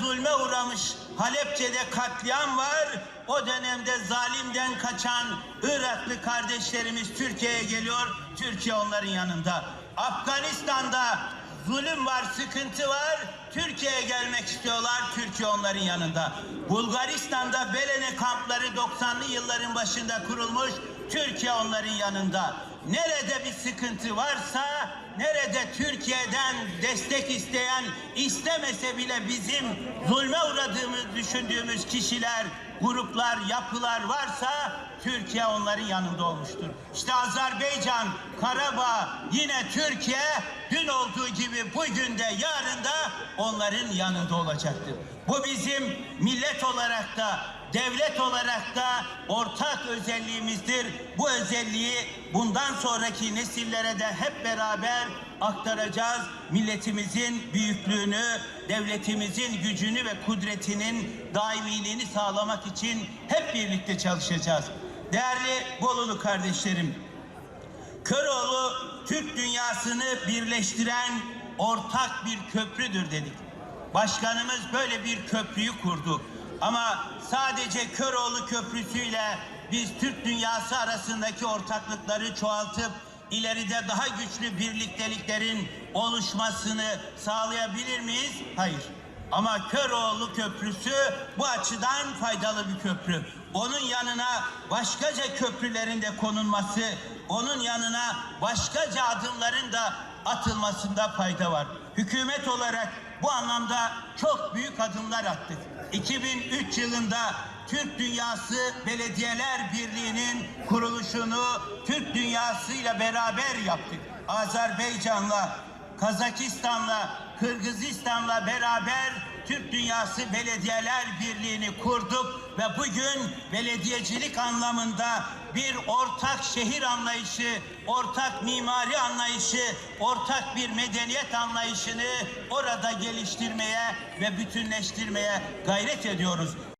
zulme uğramış Halepçe'de katliam var. O dönemde zalimden kaçan Iraklı kardeşlerimiz Türkiye'ye geliyor. Türkiye onların yanında. Afganistan'da zulüm var, sıkıntı var. Türkiye'ye gelmek istiyorlar. Türkiye onların yanında. Bulgaristan'da Belene kampları 90'lı yılların başında kurulmuş. Türkiye onların yanında. Nerede bir sıkıntı varsa, nerede Türkiye'den destek isteyen, istemese bile bizim zulme uğradığımız düşündüğümüz kişiler, gruplar, yapılar varsa Türkiye onların yanında olmuştur. İşte Azerbaycan, Karabağ, yine Türkiye dün olduğu gibi bugün de yarın da onların yanında olacaktır. Bu bizim millet olarak da devlet olarak da ortak özelliğimizdir. Bu özelliği bundan sonraki nesillere de hep beraber aktaracağız. Milletimizin büyüklüğünü, devletimizin gücünü ve kudretinin daimiliğini sağlamak için hep birlikte çalışacağız. Değerli Bolulu kardeşlerim, Köroğlu Türk dünyasını birleştiren ortak bir köprüdür dedik. Başkanımız böyle bir köprüyü kurdu. Ama sadece Köroğlu Köprüsü'yle biz Türk dünyası arasındaki ortaklıkları çoğaltıp ileride daha güçlü birlikteliklerin oluşmasını sağlayabilir miyiz? Hayır. Ama Köroğlu Köprüsü bu açıdan faydalı bir köprü. Onun yanına başkaca köprülerin de konulması, onun yanına başkaca adımların da atılmasında fayda var. Hükümet olarak bu anlamda çok büyük adımlar attık. 2003 yılında Türk Dünyası Belediyeler Birliği'nin kuruluşunu Türk Dünyası ile beraber yaptık. Azerbaycan'la, Kazakistan'la, Kırgızistan'la beraber Türk Dünyası Belediyeler Birliği'ni kurduk ve bugün belediyecilik anlamında bir ortak şehir anlayışı, ortak mimari anlayışı, ortak bir medeniyet anlayışını orada geliştirmeye ve bütünleştirmeye gayret ediyoruz.